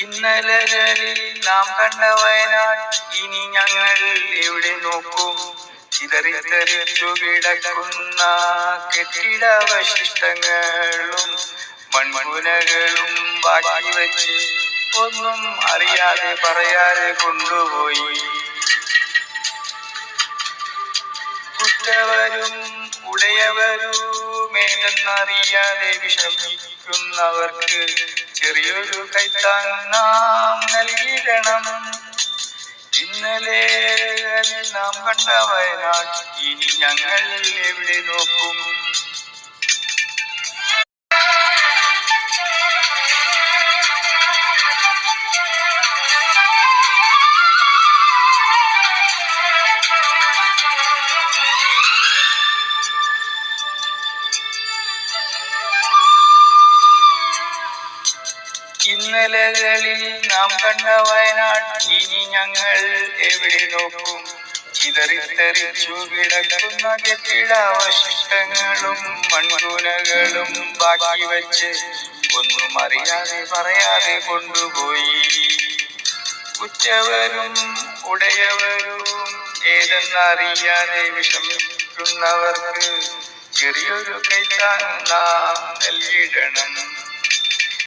ഇന്നലകളിൽ നാം കണ്ട വയനാട് ഇനി ഞങ്ങൾ എവിടെ നോക്കും? ചിതറിത്തെറിച്ചു കിടക്കുന്ന കെട്ടിടാവശിഷ്ടങ്ങളും മൺമുനകളും ബാക്കി വെച്ച് ഒന്നും അറിയാതെ പറയാതെ കൊണ്ടുപോയി. കുറ്റവരും ഉടയവരുമേതെന്നറിയാതെ വിഷമിക്കുന്നവർക്ക് ചെറിയൊരു കൈത്താങ്ങാം നൽകിടണം ഇന്നലെ നാം കണ്ട വയനാട് ഇനി ഞങ്ങൾ എവിടെ നോക്കും? ഇന്നലകളിൽ നാം കണ്ട വയനാട് ഇനി ഞങ്ങൾ എവിടെ നോക്കും? ചിതറിത്തെറിച്ചു കിടക്കുന്ന കെട്ടിടാവശിഷ്ടങ്ങളും മൺകൂനകളും ബാക്കി വെച്ച് ഒന്നും അറിയാതെ പറയാതെ കൊണ്ടുപോയി. ഉറ്റവരും ഉടയവരും ഏതെന്നറിയാതെ വിഷമിക്കുന്നവർക്ക് ചെറിയൊരു കൈത്താൻ നാം നൽകിടണം